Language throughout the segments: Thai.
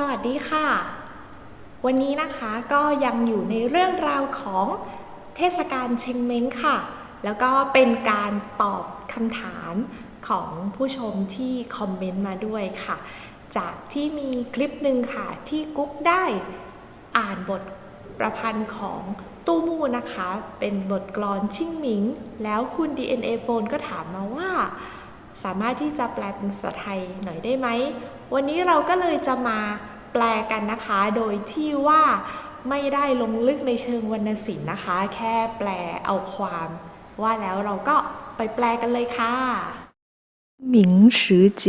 สวัสดีค่ะ วันนี้นะคะก็ยังอยู่ในเรื่องราวของเทศกาลเชงเม้งค่ะ แล้วก็เป็นการตอบคำถามของผู้ชมที่คอมเมนต์มาด้วยค่ะ จากที่มีคลิปหนึ่งค่ะที่กุ๊กได้อ่านบทประพันธ์ของตู้มู่นะคะ เป็นบทกลอนชิ่งหมิง แล้วคุณ DNA Phone ก็ถามมาว่า สามารถที่จะแปลเป็นภาษาไทยหน่อยได้ไหม วันนี้เราก็เลยจะมาแปลกันนะคะ โดยที่ว่าไม่ได้ลงลึกในเชิงวรรณศิลป์นะคะ แค่แปลเอาความ ว่าแล้วเราก็ไปแปลกันเลยค่ะ 明时节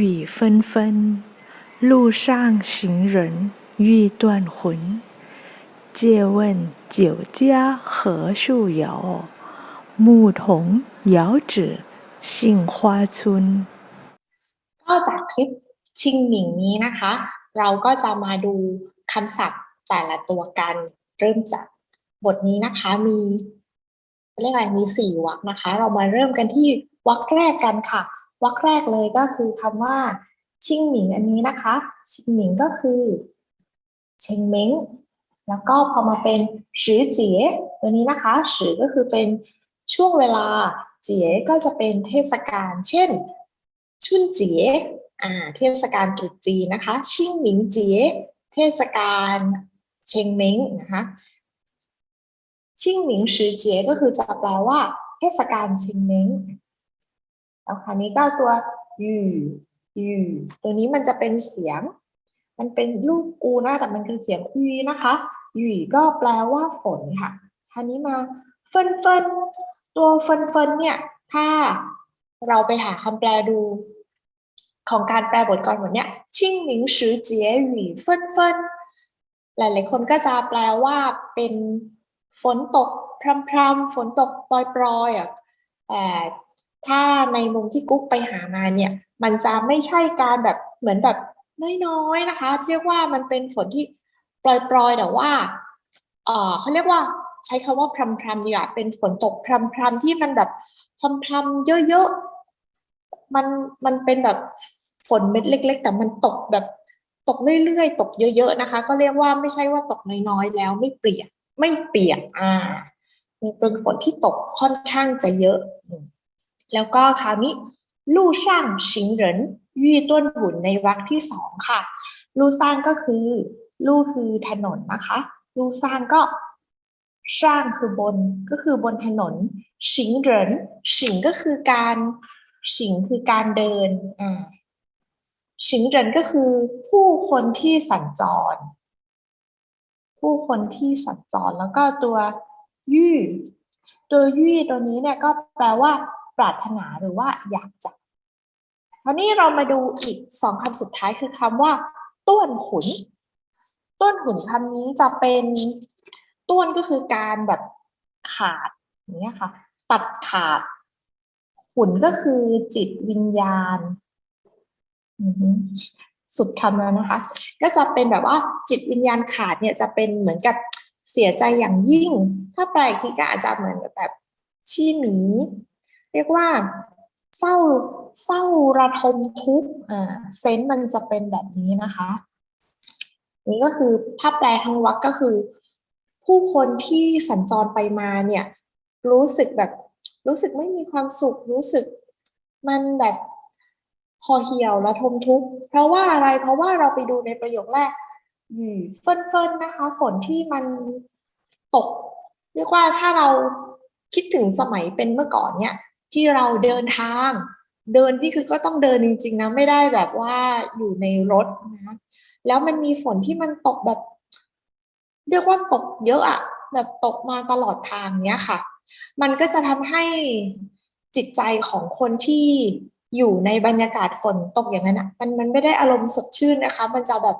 雨纷纷，路上行人欲断魂。借问酒家何处有？牧童遥指 ชิงควาชุน ก็จากคลิปชิงหมิงนี้นะคะ เราก็จะมาดูคำศัพท์แต่ละตัวกัน เริ่มจากบทนี้นะคะมีเรียกอะไรมีสี่วรรคนะคะ เรามาเริ่มกันที่วรรคแรกกันค่ะวรรคแรกเลยก็คือคำว่า ชิงหมิงอันนี้นะคะ ชิงหมิงก็คือ เชงเม้งแล้วก็พอมาเป็นสือเจี๋ยตัวนี้นะคะสือก็คือเป็นช่วงเวลา เจี๋ยก็จะเป็นเทศกาลเช่น ชุนเจี๋ยอ่าเทศกาลตรุษจีนนะคะ ชิงหมิงเจี๋ยเทศกาลเชงเม้งนะคะชิงหมิงสือเจี๋ยก็คือจะแปลว่า เทศกาลเชงเม้งแล้วคราวนี้ก็ตัวยู่ยู่ตัวนี้มันจะเป็นเสียง มันเป็นลูกอูนะแต่มันคือเสียงอุยนะคะหยู่ก็แปลว่าฝนค่ะคราวนี้มาเฟินเฟิน ตัวเฟินเฟินเนี่ย ถ้าเราไปหาคำแปลดู ของการแปลบทกลอนบทเนี้ยชิ่งหมิงสือเจี๋ยหยู่เฟินเฟินหลายๆคนก็จะแปลว่าเป็นฝนตกพรำๆฝนตกปรอยๆอะแต่ถ้าในมุมที่กุ๊กไปหามาเนี่ย มันจะไม่ใช่การแบบเหมือนแบบน้อยๆนะคะ เรียกว่ามันเป็นฝนที่ปรอยๆแต่ว่าเออเขาเรียกว่า ใช้คำว่าพรำๆดีกว่าเป็นฝนตกพรำๆที่มันแบบพรำๆเยอะๆมันมันเป็นแบบฝนเม็ดเล็ก ๆ แต่มันตกแบบตกเรื่อยๆ ตกเยอะๆนะคะ ก็เรียกว่าไม่ใช่ว่าตกน้อยๆ แล้วไม่เปียกไม่เปียกอ่าเป็นฝนที่ตกค่อนข้างจะเยอะ แล้วก็คราวนี้ลู่ช่างชิงเหรินยี่ต้นบุญในวรรคที่สองค่ะ ลู่สร้างก็คือ ลู่คือถนนนะคะ ลู่สร้างก็ สร้างคือบนก็คือบนถนนชิงเหรินชิงก็คือการชิงคือการเดินอ่าชิงเหรินก็คือผู้คนที่สัญจร ผู้คนที่สัญจรแล้วก็ตัวยี่ตัวยี่ตัวนี้เนี่ยก็แปลว่า ปรารถนาหรือว่าอยากจะคราวนี้เรามาดูอีกสองคำสุดท้ายคือคำว่า ต้วนหุน ต้วนหุนคำนี้จะเป็น ต้วนก็คือการแบบขาดอย่างเงี้ยค่ะ ตัดขาดหุนก็คือจิตวิญญาณสุดคำแล้วนะคะ ก็จะเป็นแบบว่าจิตวิญญาณขาดเนี่ยจะเป็นเหมือนกับเสียใจอย่างยิ่ง ถ้าแปลอีกทีก็อาจจะเหมือนแบบชี้หมี เรียกว่าเศร้าเศร้าระทมทุกข์อ่าเซนส์มันจะเป็นแบบนี้นะคะ นี่ก็คือภาพแปลทั้งวรรคก็คือ ผู้คนที่สัญจรไปมาเนี่ย รู้สึกแบบรู้สึกไม่มีความสุข รู้สึกมันแบบพอเหี่ยวระทมทุกข์เพราะว่าอะไรเพราะว่าเราไปดูในประโยคแรกอืมเฟินเฟินนะคะ ฝนที่มันตก เรียกว่าถ้าเราคิดถึงสมัยเป็นเมื่อก่อนเนี่ย ที่เราเดินทาง เดินที่คือก็ต้องเดินจริง ๆนะไม่ได้แบบว่าอยู่ในรถนะแล้วมันมีฝนที่มันตกแบบ เรียกว่าตกเยอะอะแบบตกมาตลอดทางเนี้ยค่ะ มันก็จะทำให้จิตใจของคนที่อยู่ในบรรยากาศฝนตกอย่างนั้นอะมันมันไม่ได้อารมณ์สดชื่นนะคะ มันจะแบบ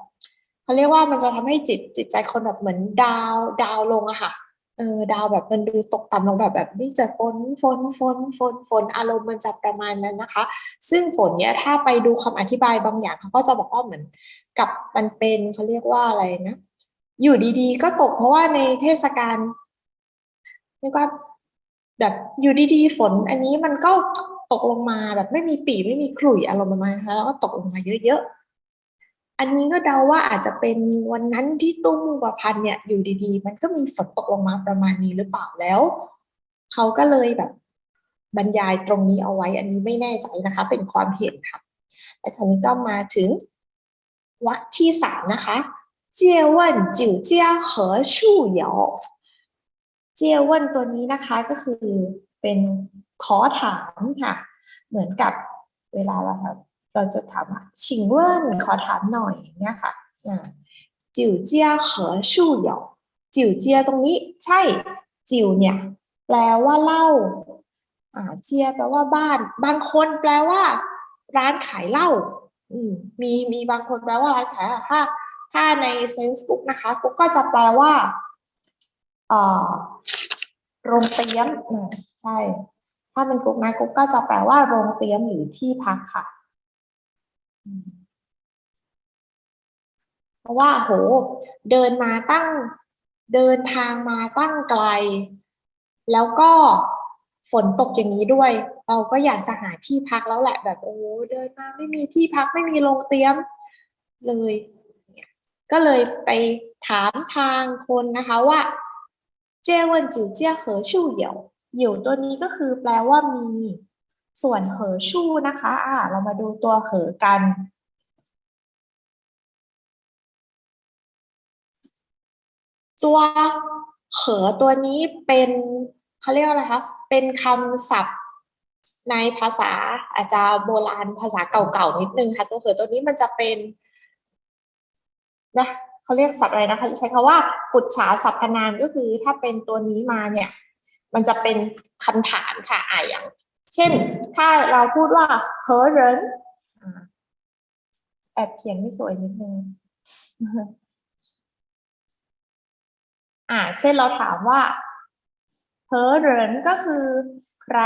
เขาเรียกว่ามันจะทำให้จิตจิตใจคนแบบเหมือนดาวดาวลงอะค่ะเออดาวแบบมันดูตกต่ำลงแบบแบบนี่จะฝนฝนฝนฝนฝนอารมณ์มันจะประมาณนั้นนะคะ ซึ่งฝนเนี้ยถ้าไปดูคำอธิบายบางอย่างเขาก็จะบอกว่าเหมือนกับมันเป็นเขาเรียกว่าอะไรนะ อยู่ดีๆ ก็ตกเพราะว่าในเทศกาลเรียกว่าแบบอยู่ดีๆฝน อันนี้มันก็ตกลงมาแบบไม่มีปีไม่มีขลุ่ยอารมณ์ประมาณนั้นแล้วก็ตกลงมาเยอะๆ อันนี้ก็เดาว่าอาจจะเป็นวันนั้นที่ตุ้มประพันธ์เนี่ยอยู่ดีๆ มันก็มีฝนตกลงมาประมาณนี้หรือเปล่าแล้วเขาก็เลยแบบบรรยายตรงนี้เอาไว้ อันนี้ไม่แน่ใจนะคะ เป็นความเห็นค่ะและคราวนี้ก็มาถึงวรรคที่สามนะคะ เจียเว่นจิ๋วเจียเหอชู่เหยาเจียเว่นตัวนี้นะคะก็คือเป็นขอถามค่ะ เหมือนกับเวลาเราเราจะถามชิงเว่นขอถามหน่อยเนี่ยค่ะจิ๋วเจียเหอชู่หยาจิ๋วเจียตรงนี้ใช่ จิ๋วเนี่ย แปลว่าเหล้าอ่าเจียแปลว่าบ้าน บางคนแปลว่า ร้านขายเหล้าอืมมีมีบางคนแปลว่าร้านขายเหล้าถ้า ถ้าในเซนส์กุ๊กนะคะกุ๊กก็จะแปลว่าโรงเตรียมใช่ ถ้าเป็นกุ๊กนะกุ๊กก็จะแปลว่าโรงเตรียมหรือที่พักค่ะ เพราะว่าโห เดินมาตั้ง เดินทางมาตั้งไกล แล้วก็ฝนตกอย่างนี้ด้วย เราก็อยากจะหาที่พักแล้วแหละแบบโอ้เดินมาไม่มีที่พักไม่มีโรงเตรียมเลย ก็เลยไปถามทางคนนะคะว่าเจวันจิ๋วเจี้ยเหอชู่เหยวเหยวตัวนี้ก็คือแปลว่ามีส่วนเหอชู่นะคะอ่าเรามาดูตัวเหอกัน ตัวเหอตัวนี้เป็นเขาเรียกว่าอะไรคะเป็นคำศัพท์ในภาษาอาจจะโบราณภาษาเก่าๆนิดนึงค่ะ ตัวเหอตัวนี้มันจะเป็น นะเขาเรียกศัพท์อะไรนะคะใช้คำว่าปุจฉาสรรพนามก็คือถ้าเป็นตัวนี้มาเนี่ย มันจะเป็นคำถามค่ะอ่าอย่าง เช่น ถ้าเราพูดว่าเหอเหรินแอบเขียนไม่สวยนิดนึงอ่า เช่นเราถามว่าเหอเหรินก็คือใคร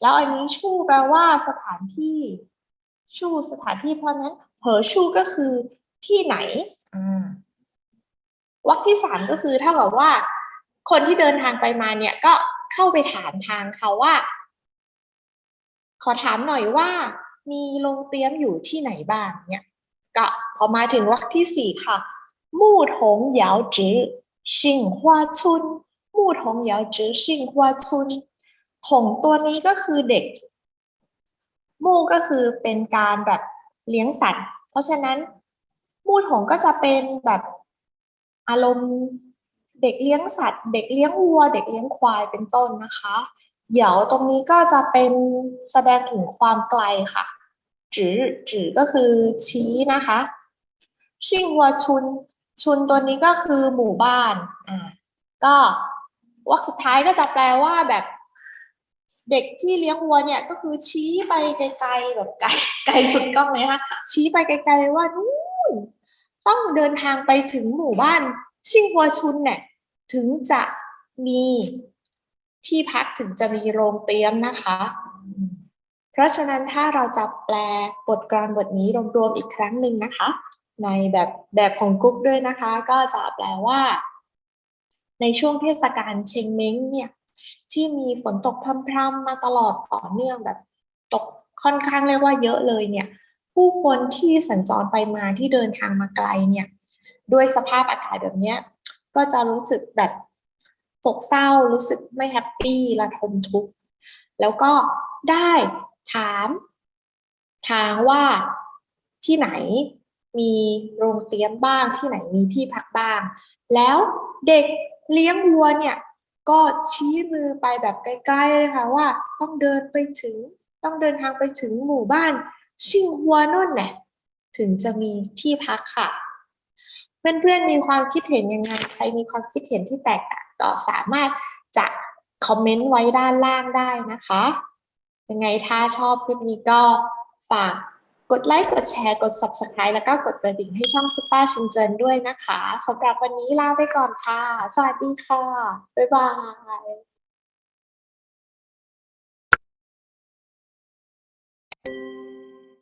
แล้วอันนี้ชู่แปลว่าสถานที่ ชู่สถานที่เพราะนั้นเหอชู่ก็คือที่ไหน ที่สามก็คือเท่ากับว่า คนที่เดินทางไปมาเนี่ยก็เข้าไปถามทางเขาว่า ขอถามหน่อยว่า มีโรงเตรียมอยู่ที่ไหนบ้างเนี่ยก็พอมาถึงวรรคที่สี่ค่ะมู่ถงเหยาจื้อชิงฮวาชุนมู่ถงเหยาจื้อชิงฮวาชุนถงตัวนี้ก็คือเด็ก มู่ก็คือเป็นการแบบเลี้ยงสัตว์ เพราะฉะนั้นมู่ถงก็จะเป็นแบบ อารมณ์เด็กเลี้ยงสัตว์ เด็กเลี้ยงวัว เด็กเลี้ยงควายเป็นต้นนะคะเหยาตรงนี้ก็จะเป็นแสดงถึงความไกลค่ะจือจือก็คือชี้นะคะชิงวัวชุน ชุนตัวนี้ก็คือหมู่บ้านอ่าก็วรรคสุดท้ายก็จะแปลว่าแบบเด็กที่เลี้ยงวัวเนี่ยก็คือชี้ไปไกลๆแบบไกลไกลสุดกล้องเลยนะคะชี้ไปไกลๆว่านู่น ต้องเดินทางไปถึงหมู่บ้านชิงหัวชุนเนี่ยถึงจะมีที่พักถึงจะมีโรงเตรียมนะคะ เพราะฉะนั้นถ้าเราจะแปลบทกลอนบทนี้รวมๆอีกครั้งหนึ่งนะคะ ในแบบแบบของกุ๊กด้วยนะคะ ก็จะแปลว่า ในช่วงเทศกาลเชงเม้งเนี่ยที่มีฝนตกพรำๆมาตลอดต่อเนื่องแบบตกค่อนข้างเรียกว่าเยอะเลยเนี่ย ผู้คนที่สัญจรไปมาที่เดินทางมาไกลเนี่ยด้วยสภาพอากาศแบบเนี้ยก็จะรู้สึกแบบโศกเศร้ารู้สึกไม่แฮปปี้ระทมทุกข์แล้วก็ได้ถามทางว่าที่ไหนมีโรงเตรียมบ้างที่ไหนมีที่พักบ้าง แล้วเด็กเลี้ยงวัวเนี่ยก็ชี้มือไปแบบใกล้ๆเลยค่ะว่าต้องเดินไปถึงต้องเดินทางไปถึงหมู่บ้าน ชิงฮัวนุ่นเนี่ยถึงจะมีที่พักค่ะ เพื่อนๆมีความคิดเห็นยังไงใครมีความคิดเห็นที่แตกต่างก็สามารถจะคอมเมนต์ไว้ด้านล่างได้นะคะ ยังไงถ้าชอบคลิปนี้ก็ฝากกดไลค์ กดแชร์ กด subscribe แล้วก็กดกระดิ่งให้ช่องซุปเปอร์ชินเจินด้วยนะคะสำหรับวันนี้ลาไปก่อนค่ะ สวัสดีค่ะ บ๊ายบาย